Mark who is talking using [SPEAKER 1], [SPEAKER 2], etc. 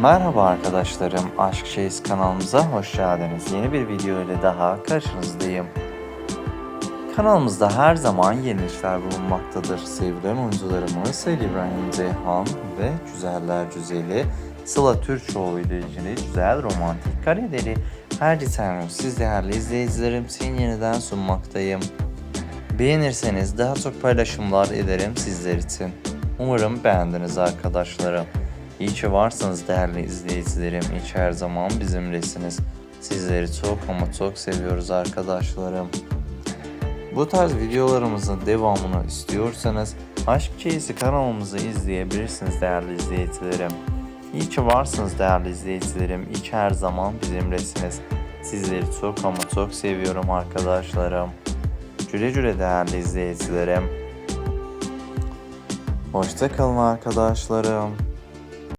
[SPEAKER 1] Merhaba arkadaşlarım, Aşk Şeyiz kanalımıza hoş geldiniz. Yeni bir video ile daha karşınızdayım. Kanalımızda her zaman yeni işler bulunmaktadır. Sevilen oyuncularımız Sayın İbrahim Ceyhan ve Güzeller Güzeli Sıla Türkoğlu ile ilgili güzel romantik kareleri her detayını siz değerli izleyicilerim için yeniden sunmaktayım. Beğenirseniz daha çok paylaşımlar ederim sizler için. Umarım beğendiniz arkadaşlarım. İyi ki varsınız değerli izleyicilerim. İyi her zaman bizimlesiniz. Sizleri çok ama çok seviyoruz arkadaşlarım. Bu tarz videolarımızın devamını istiyorsanız Aşk Çeyisi kanalımızı izleyebilirsiniz değerli izleyicilerim. İyi ki varsınız değerli izleyicilerim. İyi her zaman bizimlesiniz. Sizleri çok ama çok seviyorum arkadaşlarım. Güle güle değerli izleyicilerim. Hoşça kalın arkadaşlarım.